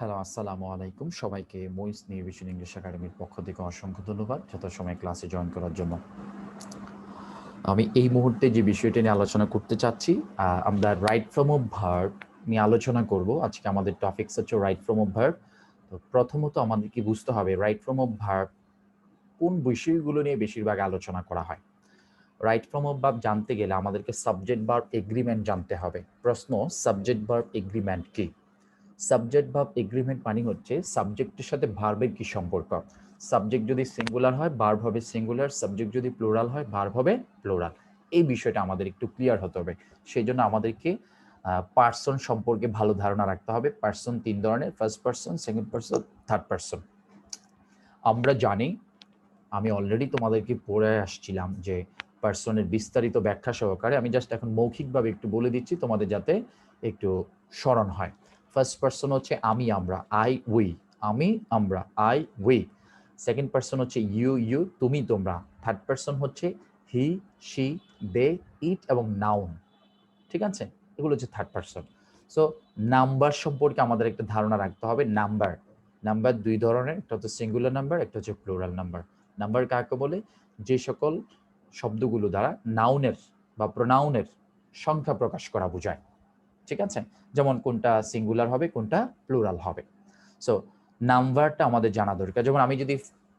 Hello, আসসালামু আলাইকুম। সবাইকে মইস নিউভিশন ইংলিশ একাডেমির পক্ষ থেকে অসংখ্য ধন্যবাদ। যথাসময়ে ক্লাসে জয়েন করার জন্য। আমি এই মুহূর্তে যে বিষয়টি নিয়ে আলোচনা করতে চাচ্ছি আমরা রাইট ফ্রম অফ ভার্ব নিয়ে আলোচনা করব। আজকে আমাদের টপিকস হচ্ছে রাইট ফ্রম অফ ভার্ব তো প্রথমত আমাদের কি বুঝতে হবে রাইট ফ্রম অফ ভার্ব কোন বিষয়গুলো নিয়ে বেশিরভাগ আলোচনা করা হয়? রাইট ফ্রম অফ ভার্ব জানতে গেলে আমাদেরকে সাবজেক্ট ভার্ব এগ্রিমেন্ট জানতে হবে। প্রশ্ন সাবজেক্ট ভার্ব এগ্রিমেন্ট কি? সাবজেক্ট ভাব এগ্রিমেন্ট মানে হচ্ছে সাবজেক্টের সাথে ভার্বের কি সম্পর্ক। সাবজেক্ট যদি সিঙ্গুলার হয় ভার্ব হবে সিঙ্গুলার সাবজেক্ট যদি প্লোরাল হয় ভার্ব হবে প্লোরাল এই বিষয়টা আমাদের একটু ক্লিয়ার হতে হবে। সেই জন্য আমাদেরকে পার্সন সম্পর্কে ভালো ধারণা রাখতে হবে। পার্সন তিন ধরনের first person second person third person আমরা জানি, আমি অলরেডি তোমাদেরকে পড়ে আসছিলাম যে পার্সনের বিস্তারিত ব্যাখ্যা সহকারে, আমি জাস্ট এখন মৌখিকভাবে একটু বলে দিচ্ছি তোমাদের যাতে একটু স্মরণ হয়। ফার্স্ট পার্সন হচ্ছে আমি, আমরা। আই উই আমি, আমরা। আই উই সেকেন্ড পার্সন হচ্ছে ইউ ইউ তুমি, তোমরা। থার্ড পার্সন হচ্ছে হি শি দে ইট এবং নাউন ঠিক আছে? এগুলো হচ্ছে থার্ড পার্সন সো নাম্বার সম্পর্কে আমাদের একটা ধারণা রাখতে হবে। নাম্বার নাম্বার দুই ধরনের। একটা হচ্ছে সিঙ্গুলার নাম্বার একটা হচ্ছে প্লুরাল নাম্বার নাম্বার কাকে বলে? যে সকল শব্দগুলো দ্বারা নাউনের বা প্রোনাউনের সংখ্যা প্রকাশ করা বোঝায়। ঠিক আছে? যেমন কোনটা সিঙ্গুলার হবে, কোনটা প্লুরাল হবে। সো নাম্বারটা আমাদের জানা দরকার। যেমন আমি যদি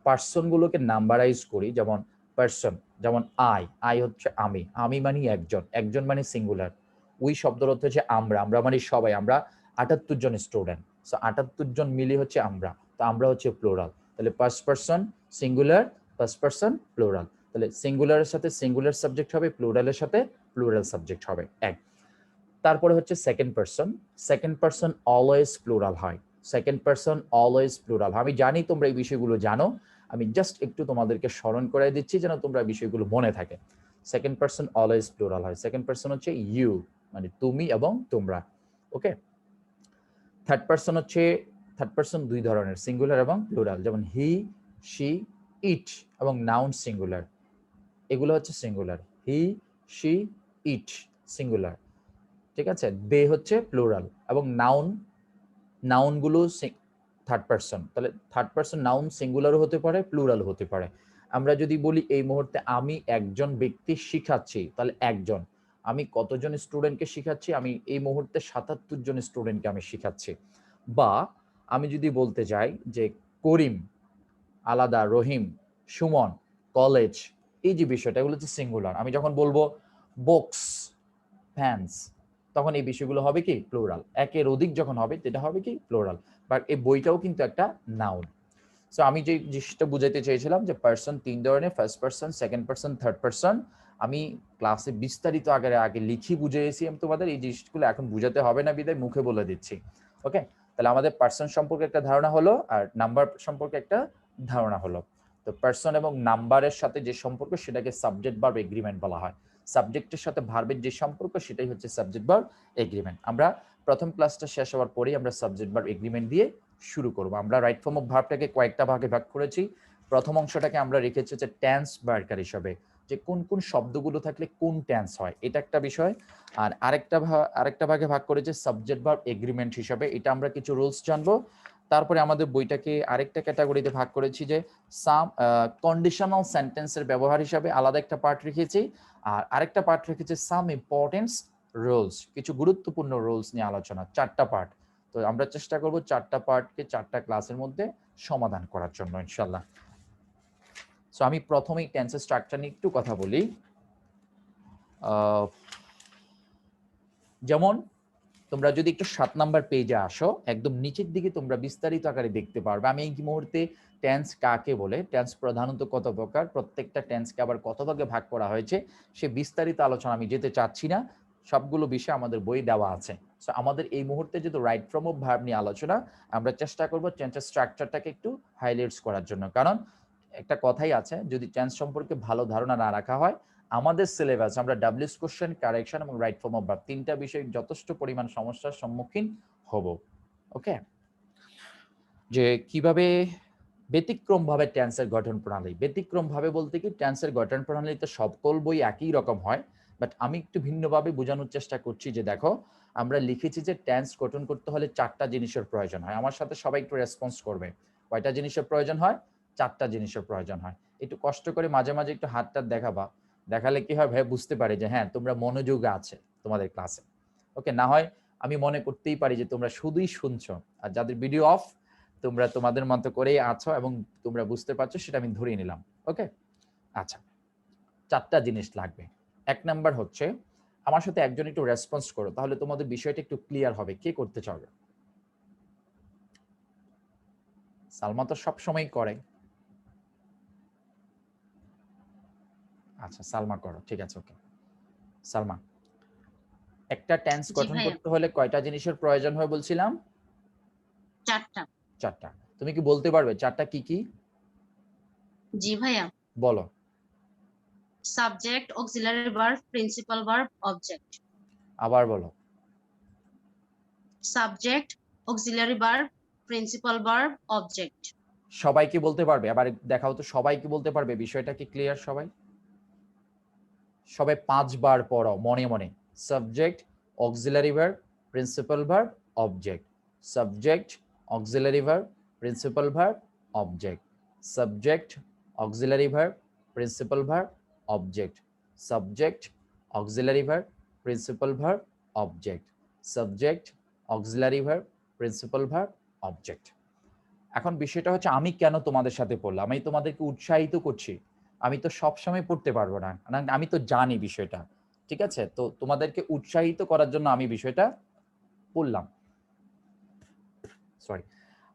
পার্সনগুলোকে নাম্বারাইজ করি, যেমন পার্সন যেমন আই আই হচ্ছে আমি। আমি মানে একজন। একজন মানে সিঙ্গুলার উই শব্দের অর্থ হচ্ছে আমরা। আমরা মানে সবাই। আমরা আটাত্তর জন স্টুডেন্ট সো আটাত্তর জন মিলে হচ্ছে আমরা। তো আমরা হচ্ছে প্লোরাল তাহলে first person singular first person plural তাহলে সিঙ্গুলারের সাথে সিঙ্গুলার সাবজেক্ট হবে প্লুরালের সাথে প্লুরাল সাবজেক্ট হবে। এক। তারপরে হচ্ছে second person second person always plural হয়। সেকেন্ড পার্সন অলওয়েজ প্লুরাল আমি জানি তোমরা এই বিষয়গুলো জানো। আমি জাস্ট একটু তোমাদেরকে স্মরণ করাই দিচ্ছি যেন তোমরা বিষয়গুলো মনে থাকে। সেকেন্ড পার্সন অলওয়েজ প্লুরাল হয়। সেকেন্ড পার্সন হচ্ছে ইউ মানে তুমি এবং তোমরা। ওকে থার্ড পার্সন হচ্ছে থার্ড পার্সন দুই ধরনের সিঙ্গুলার এবং প্লুরাল যেমন হি শি ইট এবং নাউন সিঙ্গুলার এগুলো হচ্ছে singular he she it singular ঠিক আছে? দে হচ্ছে প্লুরাল এবং নাউন নাউনগুলো থার্ড পার্সন তাহলে থার্ড পার্সন নাউন সিঙ্গুলারও হতে পারে প্লুরাল হতে পারে। আমরা যদি বলি এই মুহূর্তে আমি একজন ব্যক্তি শিখাচ্ছি, তাহলে একজন। আমি কতজন স্টুডেন্টকে শিখাচ্ছি? আমি এই মুহূর্তে সাতাত্তর জন স্টুডেন্টকে আমি শিখাচ্ছি। বা আমি যদি বলতে যাই যে করিম, আলাদা, রহিম, সুমন, কলেজ, এই যে বিষয়টা, এগুলো হচ্ছে সিঙ্গুলার আমি যখন বলব বক্স ফ্যান্স তখন এই বিষয়গুলো হবে কি? প্লোরাল একের অধিক যখন হবে যেটা হবে কি? প্লোরাল বাট এই বইটাও কিন্তু একটা নাউন সো আমি যে জিনিসটা বুঝাইতে চেয়েছিলাম যে পার্সন তিন ধরনের first person second person third person আমি ক্লাসে বিস্তারিত আগে আগে লিখি বুঝিয়েছি আমি তোমাদের, এই জিনিসগুলো এখন বুঝাতে হবে না বিদায়, মুখে বলে দিচ্ছি। ওকে তাহলে আমাদের পার্সন সম্পর্কে একটা ধারণা হলো আর নাম্বার সম্পর্কে একটা ধারণা হলো। তো পার্সন এবং নাম্বারের সাথে যে সম্পর্ক, সেটাকে সাবজেক্ট ভার্ব এগ্রিমেন্ট বলা হয়। সাবজেক্টের সাথে ভার্বের যে সম্পর্ক, সেটাই হচ্ছে সাবজেক্ট ভার্ব এগ্রিমেন্ট আমরা প্রথম ক্লাসটা শেষ হওয়ার পরেই আমরা সাবজেক্ট ভার্ব এগ্রিমেন্ট দিয়ে শুরু করব। আমরা রাইট ফর্ম অফ ভার্বটাকে কয়েকটা ভাগে ভাগ করেছি। প্রথম অংশটাকে আমরা রেখেছি যে টেন্স বার্কার হিসাবে, যে কোন কোন শব্দগুলো থাকলে কোন টেন্স হয়, এটা একটা বিষয়। আর আরেকটা আরেকটা ভাগে ভাগ করেছে সাবজেক্ট ভার্ব এগ্রিমেন্ট হিসাবে, এটা আমরা কিছু রুলস জানব। তারপরে আমাদের বইটাকে আরেকটা ক্যাটাগরিতে ভাগ করেছি যে সাম কন্ডিশনাল সেন্টেন্সের ব্যবহার হিসাবে আলাদা একটা পার্ট রেখেছি। আর আরেকটা পার্ট রেখেছি সাম ইম্পর্টেন্স রোলস কিছু গুরুত্বপূর্ণ রোলস নিয়ে আলোচনা, চারটা পার্ট তো আমরা চেষ্টা করব চারটা পার্টকে চারটা ক্লাসের মধ্যে সমাধান করার জন্য ইনশাল্লাহ সো আমি প্রথমেই টেন্সের স্ট্রাকচার নিয়ে একটু কথা বলি। যেমন তোমরা যদি একটু সাত নাম্বার পেজে আসো, একদম নিচের দিকে তোমরা বিস্তারিত আকারে দেখতে পারবে। আমি এই মুহূর্তে টেন্স কাকে বলে টেন্স প্রধানত কত প্রকার, প্রত্যেকটা টেন্সকে আবার কত ভাগে ভাগ করা হয়েছে, সে বিস্তারিত আলোচনা আমি যেতে চাচ্ছি না। সবগুলো বিষয় আমাদের বই দেওয়া আছে। সো আমাদের এই মুহূর্তে যেহেতু রাইট ফ্রম অফ ভার্ব নিয়ে আলোচনা, আমরা চেষ্টা করব টেন্সের স্ট্রাকচারটাকে একটু হাইলাইটস করার জন্য। কারণ একটা কথাই আছে, যদি টেন্স সম্পর্কে ভালো ধারণা না রাখা হয় আমাদের সিলেবাস আমরা ডাব্লিউস কোশ্চেন কারেকশন এবং রাইট ফর্ম অফ তিনটা বিষয়ে যথেষ্ট পরিমাণ সমস্যার সম্মুখীন হব ওকে যে কীভাবে ব্যতিক্রম ভাবে টেন্সের গঠন প্রণালী ব্যতিক্রম ভাবে বলতে কি ট্যান্সের গঠন প্রণালীতে সকল বই একই রকম হয় বাট আমি একটু ভিন্নভাবে বোঝানোর চেষ্টা করছি যে দেখো, আমরা লিখেছি যে ট্যান্স গঠন করতে হলে চারটা জিনিসের প্রয়োজন হয়, আমার সাথে সবাই একটু রেসপন্স করবে, কয়টা জিনিসের প্রয়োজন হয়? চারটা জিনিসের প্রয়োজন হয়, একটু কষ্ট করে মাঝে মাঝে একটু হাতটা দেখাবা দেখালে কি হয় ভাই? বুঝতে পারি যে হ্যাঁ তোমরা মনোযোগ আছে তোমাদের ক্লাসে ওকে না হয় আমি মনে করতেই পারি যে তোমরা শুধুই শুনছো। আর যাদের ভিডিও অফ তোমরা তোমাদের মতো করেই আছো এবং তোমরা বুঝতে পারছ, সেটা আমি ধরিয়ে নিলাম। ওকে আচ্ছা। চারটা জিনিস লাগবে। এক নাম্বার হচ্ছে, আমার সাথে একজন একটু রেসপন্স করো, তাহলে তোমাদের বিষয়টা একটু ক্লিয়ার হবে। কে করতে চাবে সালমা তো সবসময় করে। আচ্ছা সালমা করো ঠিক আছে ওকে সালমা একটা টেন্স গঠন করতে হলে কয়টা জিনিসের প্রয়োজন হয় বলছিলাম? চারটা। চারটা। তুমি কি বলতে পারবে? চারটা কি কি? জি ভাইয়া। বলো। Subject auxiliary verb principal verb object আবার বলো। Subject auxiliary verb principal verb object সবাই কি বলতে পারবে? আবার দেখাও তো সবাই কি বলতে পারবে? বিষয়টা কি ক্লিয়ার সবাই? সবাই পাঁচবার পড়ো মনে মনে। Subject auxiliary verb principal verb object subject auxiliary verb principal verb object subject auxiliary verb principal verb object subject auxiliary verb principal verb object subject auxiliary verb principal verb object এখন বিষয়টা হচ্ছে, আমি কেন তোমাদের সাথে পড়লাম? আমি তোমাদেরকে উৎসাহিত করছি। আমি তো সব সময় পড়তে পারব না। আমি তো জানি বিষয়টা, ঠিক আছে? তো তোমাদেরকে উৎসাহিত করার জন্য আমি বিষয়টা পড়লাম। সরি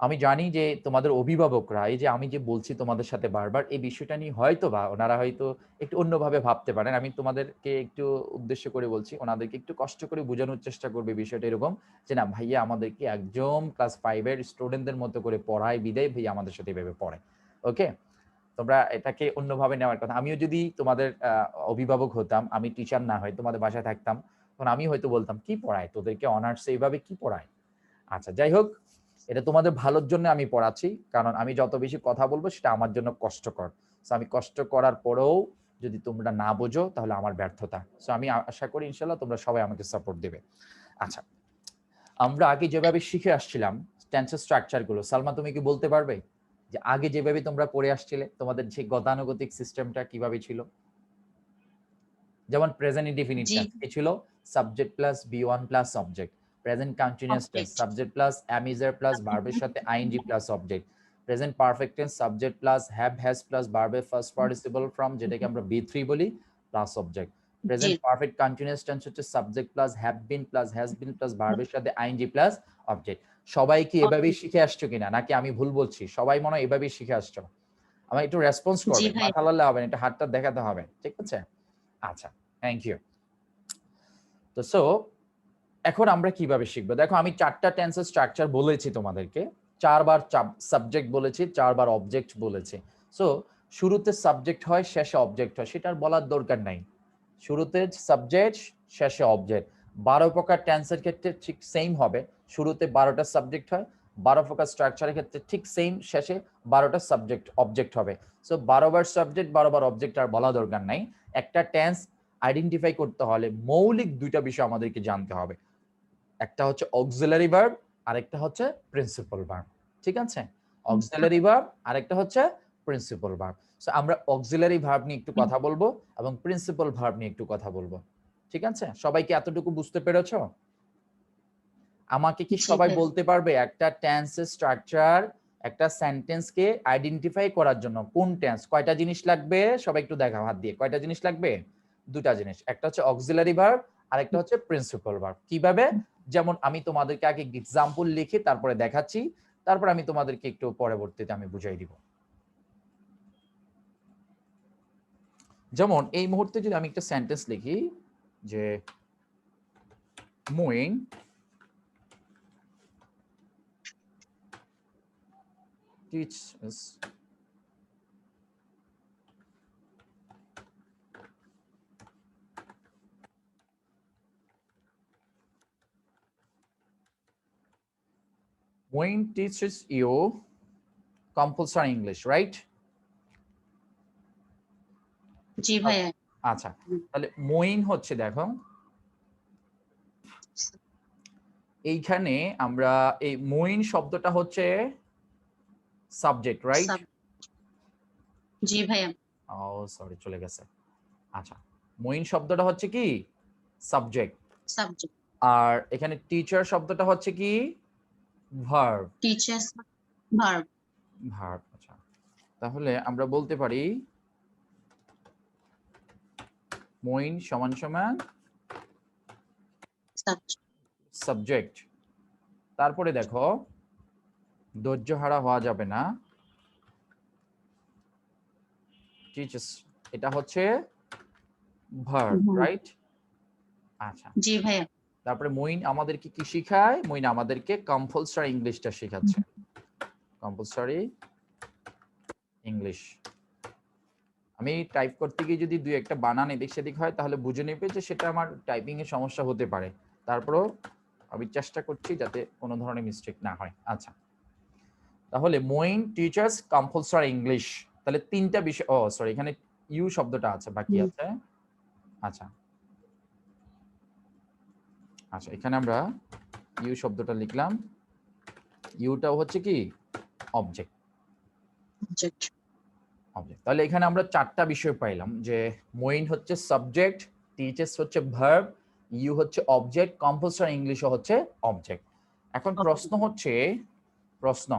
আমি জানি যে তোমাদের অভিভাবকরা, এই যে আমি যে বলছি তোমাদের সাথে বারবার, এই বিষয়টা নিয়ে হয়তো বা ওনারা হয়তো একটু অন্যভাবে ভাবতে পারেন। আমি তোমাদেরকে একটু উদ্দেশ্য করে বলছি, ওনাদেরকে একটু কষ্ট করে বোঝানোর চেষ্টা করবে বিষয়টা এরকম যে, না, ভাইয়া আমাদেরকে একদম ক্লাস ফাইভের স্টুডেন্টদের মতো করে পড়ায়, বিদায় ভাইয়া আমাদের সাথে এভাবে পড়ে ওকে তোমরা এটাকে অন্যভাবে নেওয়ার কথা। আমিও যদি তোমাদের অভিভাবক হতাম, আমি টিচার না হয় তোমাদের বাসায় থাকতাম, তখন আমি হয়তো বলতাম, কি পড়ায়? তোদেরকে অনার্স এইভাবে কি পড়ায়? আচ্ছা যাই হোক, এটা তোমাদের ভালোর জন্য আমি পড়াচ্ছি, কারণ আমি যত বেশি কথা বলব, সেটা আমার জন্য কষ্টকর। সো আমি কষ্ট করার পরেও যদি তোমরা না বোঝো, তাহলে আমার ব্যর্থতা। সো আমি আশা করি ইনশাল্লাহ তোমরা সবাই আমাকে সাপোর্ট দেবে। আচ্ছা আমরা আগে যেভাবে শিখে আসছিলাম টেন্সের স্ট্রাকচারগুলো সালমা তুমি কি বলতে পারবে? যে আগে যেভাবে তোমরা পড়ে আসছিলে তোমাদের সেই গতানুগতিক সিস্টেমটা কীভাবে ছিল? যেমন প্রেজেন্ট ইনডিফিনিট। কি ছিল subject plus V one plus object present continuous tense subject plus am is are plus ভার্বের সাথে ING plus object present perfect tense subject plus have has plus ভার্বের ফার্স্ট পার্টিসিপল ফ্রম যেটাকে আমরা V three বলি plus object present perfect continuous tense হচ্ছে subject plus have been plus has been plus ভার্বের সাথে ING plus object সবাই কি এভাবেই শিখে আসছো কিনা? নাকি আমি ভুল বলছি? সবাই মনে হয় এভাবেই শিখে আসছো। আমার একটু রেসপন্স করবে মাথা লালে হবে একটু হাতটা দেখাতে হবে ঠিক আছে? আচ্ছা থ্যাংক ইউ তো সো এখন আমরা কীভাবে শিখব? দেখো আমি চারটা টেন্সের স্ট্রাকচার বলেছি তোমাদেরকে। চারবার সাবজেক্ট বলেছি চারবার অবজেক্ট বলেছি। সো শুরুতে সাবজেক্ট হয় শেষে অবজেক্ট হয় সেটার বলার দরকার নাই। শুরুতে সাবজেক্ট শেষে অবজেক্ট বারো প্রকার টেন্সের ক্ষেত্রে ঠিক সেম হবে। শুরুতে বারোটা সাবজেক্ট হয় বারো প্রকার স্ট্রাকচারের ক্ষেত্রে ঠিক সেম শেষে বারোটা সাবজেক্ট অবজেক্ট হবে। সো বারোবার সাবজেক্ট বারোবার অবজেক্ট আর বলা দরকার নাই। একটা টেন্স আইডেন্টিফাই করতে হলে মৌলিক দুইটা বিষয় আমাদেরকে জানতে হবে। একটা হচ্ছে অক্সিলারি ভার্ব আরেকটা হচ্ছে প্রিন্সিপাল ভার্ব ঠিক আছে? অক্সিলারি ভার্ব আরেকটা হচ্ছে প্রিন্সিপাল ভার্ব সো আমরা অক্সিলারি ভার্ব নিয়ে একটু কথা বলব এবং প্রিন্সিপাল ভার্ব নিয়ে একটু কথা বলব। ঠিক আছে? সবাইকে এতটুকু বুঝতে পেরেছ? আমাকে কি সবাই বলতে পারবে একটা টেন্সের স্ট্রাকচার একটা সেন্টেন্সকে আইডেন্টিফাই করার জন্য? কোন টেন্স কয়টা জিনিস লাগবে? সবাই একটু দেখাও হাত দিয়ে। কয়টা জিনিস লাগবে? দুটা জিনিস। একটা হচ্ছে অক্সিলারি ভার্ব আর একটা হচ্ছে প্রিন্সিপাল ভার্ব কীভাবে? যেমন আমি তোমাদেরকে আগে এক্সাম্পল লিখে তারপরে দেখাচ্ছি। তারপর আমি তোমাদেরকে একটু পরবর্তীতে আমি বুঝাই দিব। যেমন এই মুহূর্তে যদি আমি একটা সেন্টেন্স লিখি যে মুইং teaches Wayne teaches you compulsory English, right? জি ভাইয়া আচ্ছা তাহলে মইন হচ্ছে দেখো এইখানে আমরা এই মইন শব্দটা হচ্ছে সাবজেক্ট রাইট? জি ভাইয়া। ও সরি চলে গেছে। আচ্ছা মইন শব্দটা হচ্ছে কি? সাবজেক্ট। সাবজেক্ট। আর এখানে টিচার শব্দটা হচ্ছে কি? ভার্ব। Teachers verb. ভার্ব আচ্ছা। তাহলে আমরা বলতে পারি মইন সমান সমান সাবজেক্ট তারপরে দেখো ধৈর্য হারা হওয়া যাবে না। টিচার্স এটা হচ্ছে ভার্ব রাইট আচ্ছা। জি ভাইয়া। তারপরে মইন আমাদেরকে কি শিখায়? মইন আমাদেরকে কম্পালসারি ইংলিশটা শেখাচ্ছে। কম্পালসারি ইংলিশ আমি টাইপ করতে গিয়ে যদি দুই একটা বানান এদিক সেদিক হয় তাহলে বুঝে নেবে যে সেটা আমার টাইপিং এর সমস্যা হতে পারে। তারপরেও আমি চেষ্টা করছি যাতে কোনো ধরনের মিস্টেক না হয়। আচ্ছা। তাহলে মইন টিচার্স কম্পালসারি ইংলিশ তাহলে তিনটা বিষয় ও সরি এখানে ইউ শব্দটা আছে বাকি। আছে। আচ্ছা। আচ্ছা এখানে আমরা ইউ শব্দটা লিখলাম। ইউটাও হচ্ছে কি? অবজেক্ট সাবজেক্ট অবজেক্ট তাহলে এখানে আমরা চারটা বিষয় পাইলাম যে মইন হচ্ছে সাবজেক্ট টিচার্স হচ্ছে ভার্ব ইউ হচ্ছে অবজেক্ট কম্পালসারি ইংলিশও হচ্ছে অবজেক্ট এখন প্রশ্ন হচ্ছে প্রশ্ন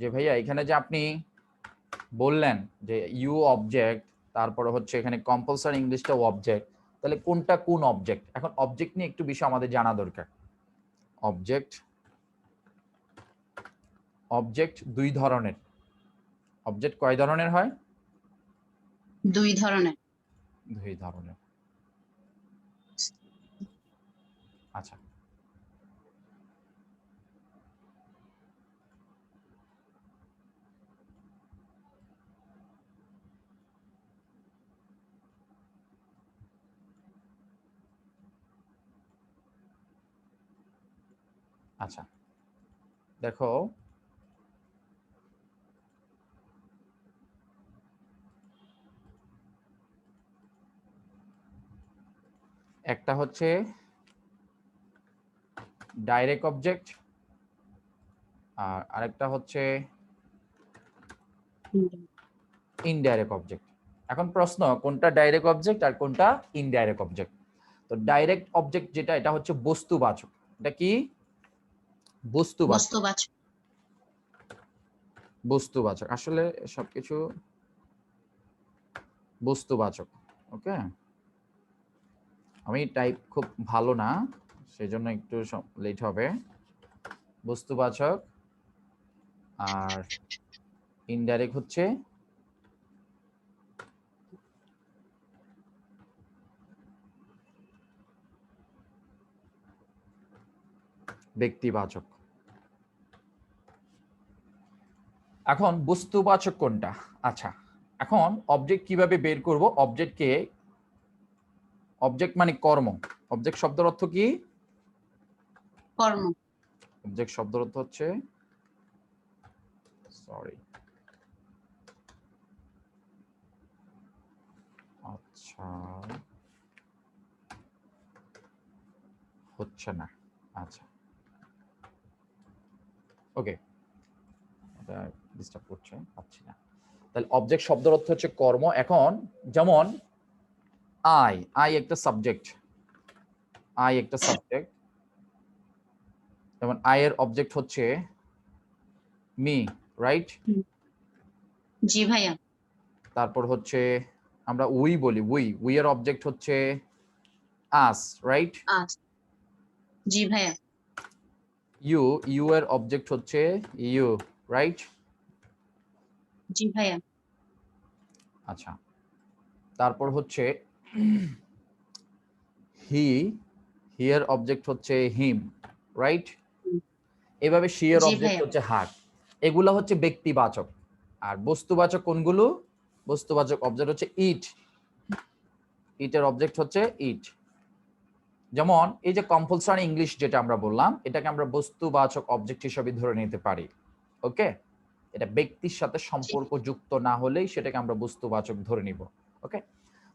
যে ভাইয়া এখানে যে আপনি বললেন যে ইউ অবজেক্ট তারপরে হচ্ছে এখানে কম্পালসারি ইংলিশটাও অবজেক্ট তাহলে কোনটা কোন অবজেক্ট এখন অবজেক্ট নিয়ে একটু বিষয় আমাদের জানা দরকার। অবজেক্ট অবজেক্ট দুই ধরনের। অবজেক্ট কয় ধরনের হয়? দুই ধরনের। দুই ধরনের। আচ্ছা। আচ্ছা। দেখো একটা হচ্ছে ডাইরেক্ট অবজেক্ট আর আরেকটা হচ্ছে ইনডাইরেক্ট অবজেক্ট এখন প্রশ্ন কোনটা ডাইরেক্ট অবজেক্ট আর কোনটা ইনডাইরেক্ট অবজেক্ট তো ডাইরেক্ট অবজেক্ট যেটা এটা হচ্ছে বস্তুবাচক। এটা কি? বস্তুবাচক। বস্তুবাচক। বস্তুবাচক। আসলে সবকিছু বস্তুবাচক ওকে? আমি টাইপ খুব ভালো না সেই জন্য একটু লেট হবে। বস্তুবাচক, আর ইনডাইরেক্ট হচ্ছে ব্যক্তিবাচক। এখন বস্তুবাচক কোনটা? আচ্ছা এখন অবজেক্ট কীভাবে বের করব? অবজেক্টকে অবজেক্ট মানে কর্ম। অবজেক্ট শব্দের অর্থ কি? কর্ম। অবজেক্ট শব্দের অর্থ হচ্ছে সরি আচ্ছা হচ্ছে না আচ্ছা। ওকে এটা ডিস্টার্ব করছে পাচ্ছি না। তাহলে অবজেক্ট শব্দের অর্থ হচ্ছে কর্ম। এখন যেমন আই আই একটা সাবজেক্ট আই একটা সাবজেক্ট যেমন আই এর অবজেক্ট হচ্ছে মি রাইট জি ভাইয়া। তারপর হচ্ছে আমরা উই বলি উই উই এর অবজেক্ট হচ্ছে আস রাইট আজ জি ভাইয়া। ইউ ইউ এর অবজেক্ট হচ্ছে ইউ রাইট জি ভাইয়া। আচ্ছা। তারপর হচ্ছে হি হি এর অবজেক্ট হচ্ছে হিম রাইট। এভাবে শি এর জি অবজেক্ট হচ্ছে হাট এগুলা হচ্ছে ব্যক্তিবাচক। আর বস্তুবাচক কোনগুলো? বস্তুবাচক অবজেক্ট হচ্ছে ইট ইটের অবজেক্ট হচ্ছে ইট যেমন এই যে কম্পালসারি ইংলিশ যেটা আমরা বললাম এটাকে আমরা বস্তুবাচক অবজেক্ট হিসেবে ধরে নিতে পারি। ওকে এটা ব্যক্তির সাথে সম্পর্ক যুক্ত না হলেই সেটাকে আমরা বস্তুবাচক ধরে নিব। ওকে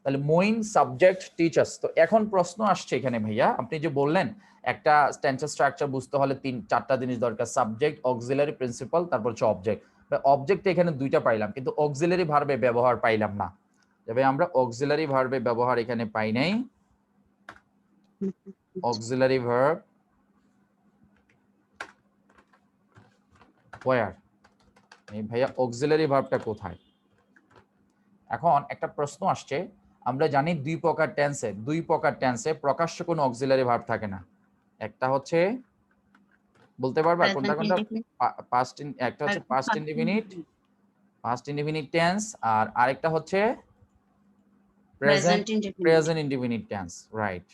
তাহলে মইন সাবজেক্ট টিচার্স তো এখন প্রশ্ন আসছে এখানে ভাইয়া, আপনি যে বললেন, একটা টেন্সের স্ট্রাকচার বুঝতে হলে তিন, চারটা জিনিস দরকার। সাবজেক্ট অক্সিলারি প্রিন্সিপাল তারপর হচ্ছে অবজেক্ট অবজেক্ট এখানে দুইটা পাইলাম, কিন্তু অক্সিলারি ভার্বে ব্যবহার পাইলাম না। তবে আমরা অক্সিলারি ভার্বে ব্যবহার এখানে পাই নাই। verb where? এই ভাইয়া, auxiliary ভার্বটা কোথায়? এখন একটা প্রশ্ন আসছে আমরা জানি দুই প্রকার টেন্সে দুই প্রকার টেন্সে প্রকাশ্য কোনো অক্সিলারি ভার্ব থাকে না। একটা হচ্ছে বলতে পারবা? কোনটা কোনটা? পাস্ট একটা হচ্ছে past indefinite past indefinite tense আর আরেকটা হচ্ছে present present indefinite present indefinite tense right.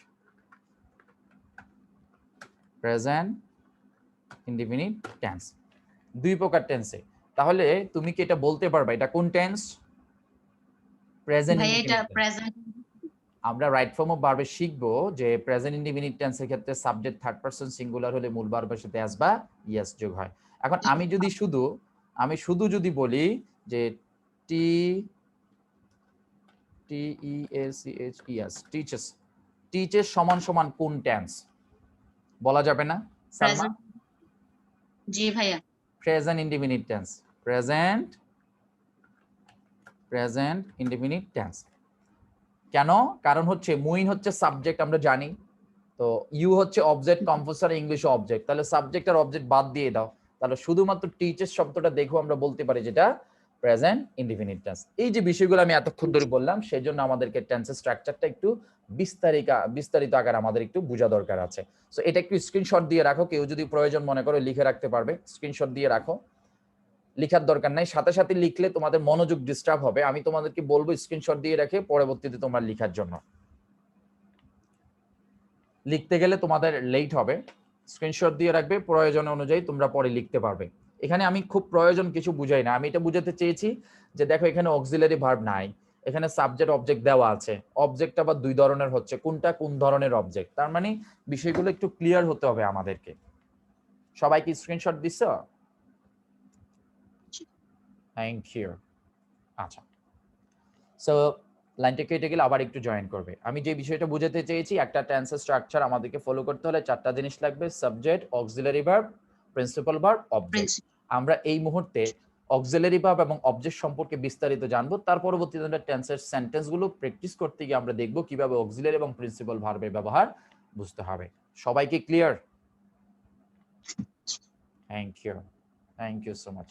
Present indefinite tense দুই প্রকার টেন্সে তাহলে তুমি কি এটা বলতে পারবা? এটা কোন টেন্স প্রেজেন্ট ভাই এটা প্রেজেন্ট আমরা রাইট ফর্ম অফ ভার্বে শিখব যে প্রেজেন্ট ইনডিফিনিট টেন্সের ক্ষেত্রে সাবজেক্ট থার্ড পারসন সিঙ্গুলার হলে মূল ভার্বের সাথে আসবা ইয়েস যোগ হয়। এখন আমি যদি শুধু আমি শুধু যদি বলি যে T T E L C H E S teachers teachers সমান সমান কোন টেন্স বলা যাবে না? জি ভাইয়া। Present indefinite tense present present indefinite tense কেন? কারণ হচ্ছে মুইন হচ্ছে সাবজেক্ট আমরা জানি। তো ইউ হচ্ছে অবজেক্ট কম্পোজার ইংলিশ অবজেক্ট। তাহলে সাবজেক্ট আর অবজেক্ট বাদ দিয়ে দাও। তাহলে শুধুমাত্র টিচার্স শব্দটা দেখো আমরা বলতে পারি যেটা প্রেজেন্ট ইনডিফিনিট টেন্স এই যে বিষয়গুলো আমি এতক্ষণ ধরে বললাম সেই জন্য আমাদেরকে টেন্সের স্ট্রাকচারটা একটু বিস্তারিত বিস্তারিত আকার আমাদের একটু বোঝা দরকার আছে। সো এটা একটু স্ক্রিনশট দিয়ে রাখো। কেউ যদি প্রয়োজন মনে করো লিখে রাখতে পারবে। স্ক্রিনশট দিয়ে রাখো। লিখার দরকার নাই। সাথে সাথে লিখলে তোমাদের মনোযোগ ডিস্টার্ব হবে। আমি তোমাদেরকে বলব স্ক্রিনশট দিয়ে রেখে পরবর্তীতে তোমরা লিখার জন্য। লিখতে গেলে তোমাদের লেট হবে। স্ক্রিনশট দিয়ে রাখবে, প্রয়োজন অনুযায়ী তোমরা পরে লিখতে পারবে। এখানে আমি খুব প্রয়োজন কিছু বুঝাই না। আমি এটা বুঝাতে চেয়েছি যে দেখো, এখানে অক্সিলারি ভার্ব নাই। এখানে সাবজেক্ট অবজেক্ট দেওয়া আছে। অবজেক্ট আবার দুই ধরনের হচ্ছে। কোনটা কোন ধরনের অবজেক্ট তার মানে বিষয়গুলো একটু ক্লিয়ার হতে হবে আমাদেরকে। সবাই কি স্ক্রিনশট দিচ্ছ থ্যাংক ইউ আচ্ছা। সো লাইনটা কেটে গেলে আবার একটু জয়েন করবে। আমি যে বিষয়টা বুঝাতে চেয়েছি একটা টেন্সের স্ট্রাকচার আমাদেরকে ফলো করতে হলে চারটা জিনিস লাগবে। Subject auxiliary verb principal verb object আমরা এই মুহূর্তে অক্সিলারি ভার্ব এবং অবজেক্ট সম্পর্কে বিস্তারিত জানব। তার পরবর্তীতে আমরা টেন্সের সেন্টেন্সগুলো প্র্যাকটিস করতে গিয়ে আমরা দেখব কীভাবে অক্সিলারি এবং প্রিন্সিপাল ভার্বের ব্যবহার বুঝতে হবে। সবাইকে clear thank you thank you so much